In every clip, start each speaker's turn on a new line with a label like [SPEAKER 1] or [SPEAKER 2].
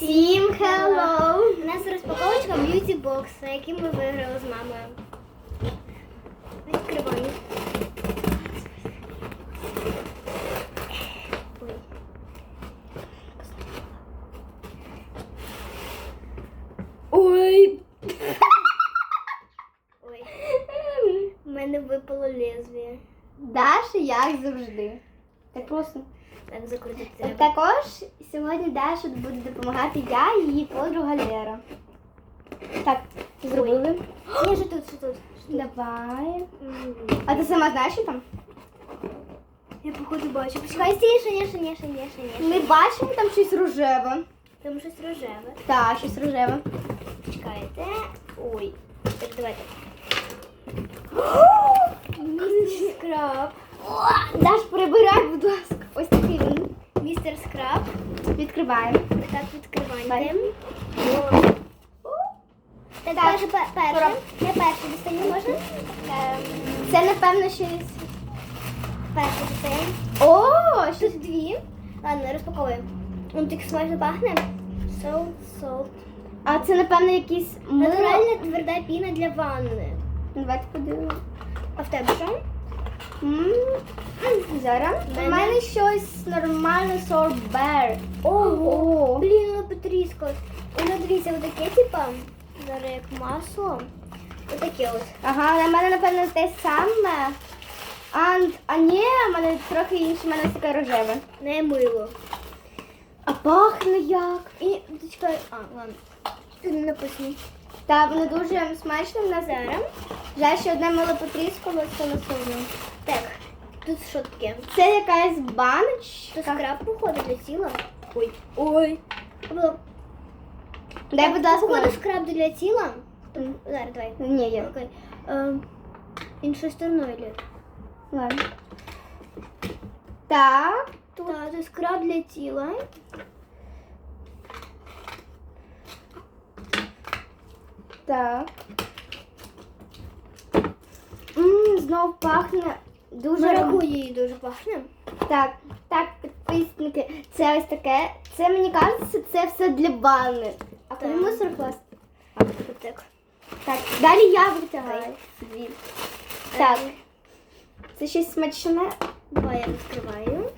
[SPEAKER 1] Всім hello!
[SPEAKER 2] У нас розпаковочка б'юті бокса, який ми виграли з мамою. Відкриваю. Ой.
[SPEAKER 1] Ой.
[SPEAKER 2] Ой. У мене випало лезвие.
[SPEAKER 1] Даша, як завжди. Так просто.
[SPEAKER 2] Так закрутити треба.
[SPEAKER 1] Також сьогодні Даша буде допомагати я і її подруга Лера. Так, зробили.
[SPEAKER 2] Ні, що тут, що тут?
[SPEAKER 1] Давай. А ти сама знаєш, що там?
[SPEAKER 2] Я походу бачу. Почекай, стій, ще ні, ще ні, ще ні, ще ні.
[SPEAKER 1] Ми бачимо там щось рожеве.
[SPEAKER 2] Там щось рожеве.
[SPEAKER 1] Так, щось рожеве.
[SPEAKER 2] Чекайте. Ой. Так, давайте. Скраб.
[SPEAKER 1] Даш, будь ласка. Ось такий він.
[SPEAKER 2] Містер Скраб.
[SPEAKER 1] Відкриваємо.
[SPEAKER 2] Так, відкривайте.
[SPEAKER 1] Бачимо.
[SPEAKER 2] Так, перше, пе- перше. Я перше дістану, можна? Ем,
[SPEAKER 1] Це, напевно, щось.
[SPEAKER 2] Перше дістаємо.
[SPEAKER 1] О, щось.
[SPEAKER 2] Дві. Ладно, розпаковуємо. Он так смачно пахне. Salt, salt.
[SPEAKER 1] А це, напевно, якийсь.
[SPEAKER 2] Натуральна тверда піна для ванни.
[SPEAKER 1] Давайте подивимось.
[SPEAKER 2] А в тебе що?
[SPEAKER 1] Зараз. У
[SPEAKER 2] Мене-
[SPEAKER 1] щось нормальне сорбер.
[SPEAKER 2] Ого! Блін, воно потріскалось. Воно дивіться, отаке, типа, зараз як масло. Отаке ось.
[SPEAKER 1] Ага, на мене, напевно, те саме. А, а ні, в мене трохи інше, в мене таке рожеве.
[SPEAKER 2] Не мило.
[SPEAKER 1] А пахне як.
[SPEAKER 2] І чекай, а, ладно. Тут не написано.
[SPEAKER 1] Та воно дуже нас.
[SPEAKER 2] Зараз.
[SPEAKER 1] Жаль, що одне мило потріскалося на солоно.
[SPEAKER 2] Так, тут що таке?
[SPEAKER 1] Це якась
[SPEAKER 2] Тут
[SPEAKER 1] баночка.
[SPEAKER 2] скраб походу для тіла. Ой. Ой.
[SPEAKER 1] Дай, будь ласка.
[SPEAKER 2] Походу скраб для тіла. Зараз, давай.
[SPEAKER 1] Ні, є.
[SPEAKER 2] Окей. Ем, іншою стороною.
[SPEAKER 1] Ладно. Так.
[SPEAKER 2] Так, це скраб для тіла.
[SPEAKER 1] Так. Ммм, знов пахне дуже.
[SPEAKER 2] Маракуї дуже пахне.
[SPEAKER 1] Так, так, підписники, це ось таке. Це мені кажеться, це все для ванни. А коли мусор класти?
[SPEAKER 2] Так.
[SPEAKER 1] Так, далі я витягаю. Дві. Так, це щось смачне.
[SPEAKER 2] Давай я розкриваю.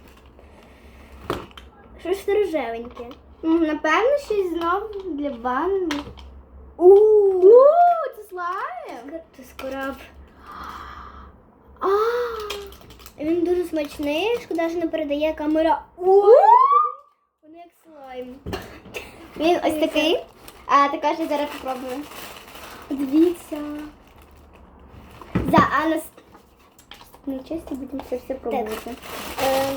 [SPEAKER 2] Щось рожевеньке.
[SPEAKER 1] Напевно, щось знов для ванни.
[SPEAKER 2] У,
[SPEAKER 1] це слайм.
[SPEAKER 2] Це скраб.
[SPEAKER 1] А,
[SPEAKER 2] Він дуже смачний, шкода, що не передає камера. Воно як слайм.
[SPEAKER 1] Він ось такий. А також я зараз попробую. Дивіться. За Анас. Ну, чесно, будемо це все пробувати.
[SPEAKER 2] Ем,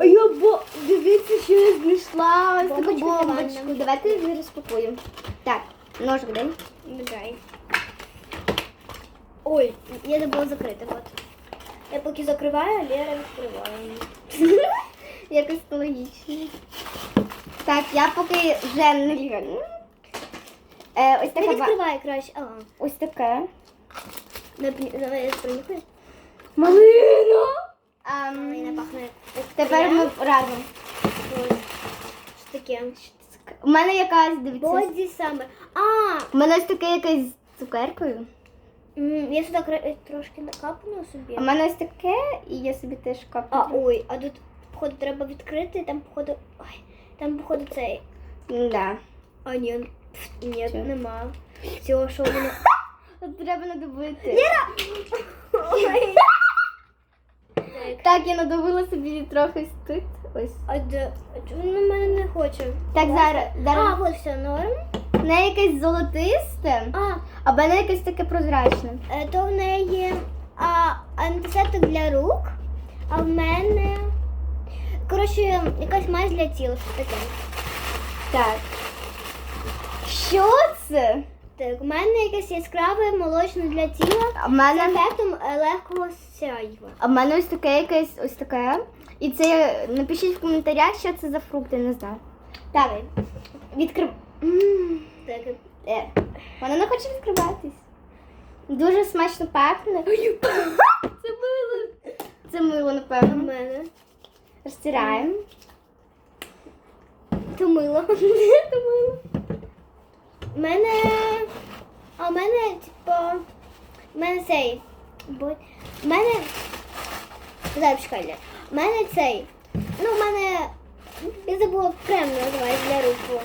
[SPEAKER 1] я бо дивіться, що я знайшла ось таку
[SPEAKER 2] Бомбочку.
[SPEAKER 1] Давайте її розпакуємо. Так, ножик дай.
[SPEAKER 2] Дай. Ой, я забула закрити. От. Я поки закриваю, Лера відкриває.
[SPEAKER 1] Якось логічно. Так, я поки вже не. Е, ось
[SPEAKER 2] Ти
[SPEAKER 1] таке. ба-
[SPEAKER 2] відкривай краще. Ага.
[SPEAKER 1] Ось таке.
[SPEAKER 2] Давай я принюхаю.
[SPEAKER 1] Малина!
[SPEAKER 2] А, мені не пахне.
[SPEAKER 1] Тепер ми разом.
[SPEAKER 2] Ось. Що таке?
[SPEAKER 1] У мене якась, дивіться.
[SPEAKER 2] Боді саме. А,
[SPEAKER 1] У мене ось таке якесь з цукеркою.
[SPEAKER 2] м, я сюди кра- трошки накапну собі.
[SPEAKER 1] А в мене ось таке, і я собі теж
[SPEAKER 2] А, ой, а тут, походу, треба відкрити, там, походу, ой, там, походу, цей.
[SPEAKER 1] Да.
[SPEAKER 2] А, ні, пф, ні,
[SPEAKER 1] Що?
[SPEAKER 2] нема. Цього, що воно.
[SPEAKER 1] Тут треба надобити.
[SPEAKER 2] Ой.
[SPEAKER 1] Так, я надобила собі трохи тут. Ось.
[SPEAKER 2] А де? А він на мене не хоче?
[SPEAKER 1] Так, зараз.
[SPEAKER 2] А,
[SPEAKER 1] зараз.
[SPEAKER 2] от все, норм.
[SPEAKER 1] В неї якесь золотисте,
[SPEAKER 2] А,
[SPEAKER 1] а в мене якесь таке прозрачне.
[SPEAKER 2] е, то в неї а, антисептик для рук, а в мене. Коротше, якась мазь для тіла, що таке.
[SPEAKER 1] Так. Що це?
[SPEAKER 2] Так, у мене якесь яскраве молочне для тіла
[SPEAKER 1] А в
[SPEAKER 2] з
[SPEAKER 1] мене,
[SPEAKER 2] ефектом е, легкого сяйва.
[SPEAKER 1] а в мене ось таке якесь ось таке. І це напишіть в коментарях, що це за фрукти, не знаю. Так, відкрив.
[SPEAKER 2] Так,
[SPEAKER 1] Е, вона не хоче відкриватись. Дуже смачно пахне. Це мило. Це мило,
[SPEAKER 2] у
[SPEAKER 1] напевно.
[SPEAKER 2] мене.
[SPEAKER 1] Розтираємо.
[SPEAKER 2] То мило. То мило. У мене. А у мене, типу. У мене цей. У мене. Зараз У мене цей. Ну, у мене. Я забула крем називається для рук. во.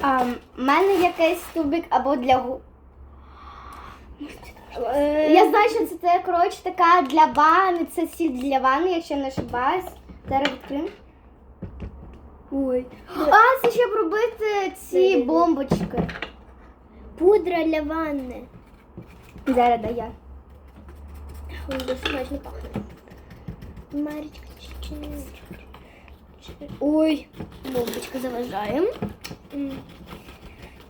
[SPEAKER 1] А, в мене якийсь тубик або для губ.
[SPEAKER 2] Е,
[SPEAKER 1] Я знаю, що це, це коротше така для ванни, це сіль для ванни, якщо не ошибаюсь. Зараз відкрию.
[SPEAKER 2] Ой.
[SPEAKER 1] А, це щоб робити ці бомбочки.
[SPEAKER 2] Пудра для ванни.
[SPEAKER 1] Зараз дай я.
[SPEAKER 2] Ой, дуже смачно пахне. Марічка, чи- чи- Ой, бомбочка заважає.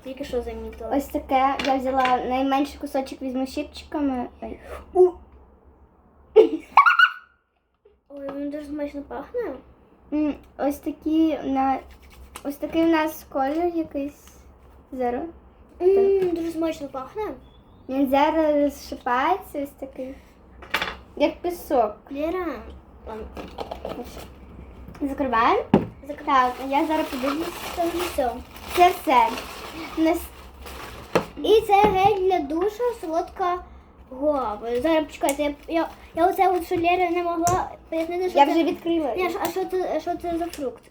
[SPEAKER 2] Тільки що замітила.
[SPEAKER 1] Ось таке. Я взяла найменший кусочок візьму щипчиками. Ой. У.
[SPEAKER 2] Ой, він дуже смачно пахне.
[SPEAKER 1] Ось такі на ось такий у нас колір якийсь. Зараз.
[SPEAKER 2] М, Дуже смачно пахне.
[SPEAKER 1] Він зараз розшипається ось такий. Як пісок.
[SPEAKER 2] Лера. Ладно,
[SPEAKER 1] Закриваємо.
[SPEAKER 2] закрив-
[SPEAKER 1] Так, я зараз подивлюсь.
[SPEAKER 2] Це вже все.
[SPEAKER 1] Це все. Нас...
[SPEAKER 2] І це гель для душу, солодка гуава. Зараз почекайте, я, я, я оце от що Лера не могла пояснити, що
[SPEAKER 1] Я
[SPEAKER 2] це...
[SPEAKER 1] вже відкрила.
[SPEAKER 2] Ні, а що це, що це за фрукт?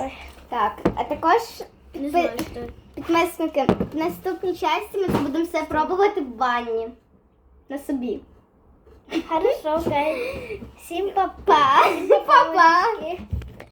[SPEAKER 1] Ой. Так, а також
[SPEAKER 2] Не знаю, що це.
[SPEAKER 1] В наступній часті ми це будемо все пробувати в ванні. На собі.
[SPEAKER 2] Хорошо, окей. Всім па-па.
[SPEAKER 1] Па! Па-па!
[SPEAKER 2] Па-па.